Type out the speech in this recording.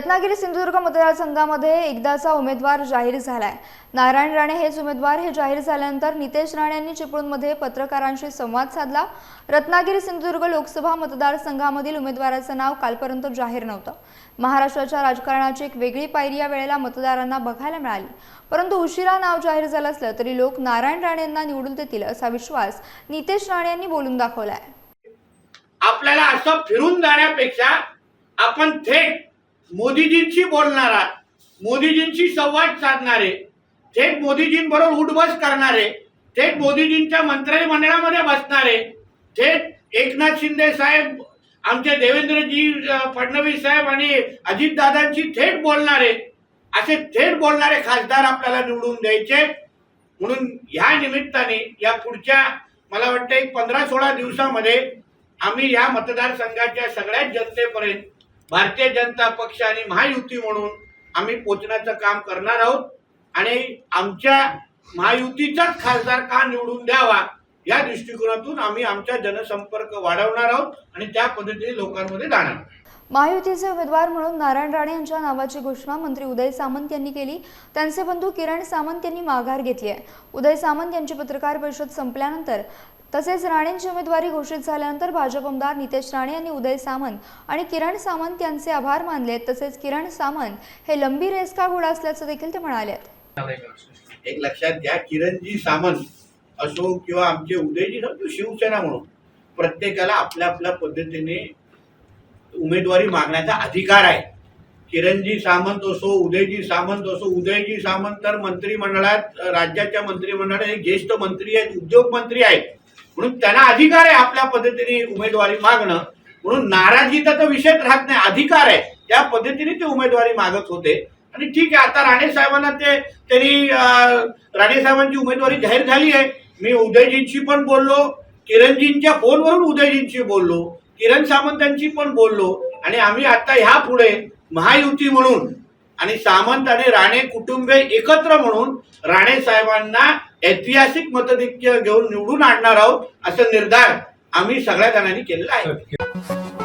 रत्नागिरी सिंधुदुर्ग मतदारसंघामध्ये एकदाचा उमेदवार जाहीर झालाय. नारायण राणे हेच उमेदवार हे जाहीर झाल्यानंतर नितेश राणे यांनी चिपळूणमध्ये पत्रकारांशी संवाद साधला. रत्नागिरी सिंधुदुर्ग लोकसभा मतदारसंघामधील उमेदवाराचं नाव कालपर्यंत जाहीर नव्हतं. महाराष्ट्राच्या राजकारणाची एक वेगळी पायरी या वेळेला मतदारांना बघायला मिळाली. परंतु उशिरा नाव जाहीर झालं असलं तरी लोक नारायण राणे यांना निवडून देतील असा विश्वास नितेश राणे यांनी बोलून दाखवलाय. आपल्याला असं फिरून जाण्यापेक्षा आपण थेट मोदीजींशी बोलणारा मोदीजींशी संवाद साधणारे थेट मोदीजींबरोबर उठबस करणारे थेट मोदीजींच्या मंत्रिमंडळामध्ये बसणारे थेट एकनाथ शिंदे साहेब आमचे देवेंद्रजी फडणवीस साहेब आणि अजितदादांशी थेट बोलणारे असे थेट बोलणारे खासदार आपल्याला निवडून द्यायचे. म्हणून ह्या निमित्ताने या पुढच्या मला वाटतं एक पंधरा सोळा दिवसामध्ये आम्ही ह्या मतदारसंघाच्या सगळ्याच जनतेपर्यंत भारतीय जनता पक्ष आणि महायुती म्हणून आम्ही पोचण्याचं काम करणार आहोत. आणि आमच्या महायुतीचाच खासदार का निवडून द्यावा या दृष्टिकोनातून आम्ही आमचा जनसंपर्क वाढवणार आहोत आणि त्या पद्धतीने लोकांमध्ये जाणार महायुतीचे उमेदवार म्हणून नारायण राणे यांच्या नावाची घोषणा मंत्री उदय सामंत यांनी केली. त्यांचे बंधू किरण सामंत यांनी माघार घेतली आहे. उदय सामंत यांची पत्रकार परिषद संपल्यानंतर तसेच राणेंची उमेदवारी घोषित झाल्यानंतर भाजप आमदार नितेश राणे यांनी उदय सामंत आणि किरण सामंत यांचे आभार मानले. तसेच किरण सामंत हे लंबी रेस का घोडा असल्याचं देखील ते म्हणाले. एक लक्षात घ्या किरणजी सामंत असो किंवा आमचे उदयजी समजू शिवसेना म्हणून. प्रत्येकाला आपल्या आपल्या पद्धतीने उमेदवारी मागण्याचा अधिकार आहे. किरणजी सामंत असो उदयजी सामंत असो उदयजी सामंत तर मंत्रिमंडळात राज्याच्या मंत्रिमंडळात हे ज्येष्ठ मंत्री आहेत उद्योग मंत्री आहेत. म्हणून त्यांना अधिकार आहे आपल्या पद्धतीने उमेदवारी मागणं. म्हणून नाराजीचा तर विषयच राहत नाही. अधिकार आहे. त्या पद्धतीने ते उमेदवारी मागत होते. आणि ठीक आहे आता राणे साहेबांना ते त्यांनी राणे साहेबांची उमेदवारी जाहीर झाली आहे. मी उदयजींशी पण बोललो. किरणजींच्या फोनवरून उदयजींशी बोललो. किरण सामंतांशी पण बोललो. आणि आम्ही आता ह्या पुढे महायुती म्हणून आणि सामंत आणि राणे कुटुंबे एकत्र म्हणून राणे साहेबांना ऐतिहासिक मतधिक्य घेऊन निवडून आणणार आहोत असं निर्धार आम्ही सगळ्या जणांनी केलेला आहे.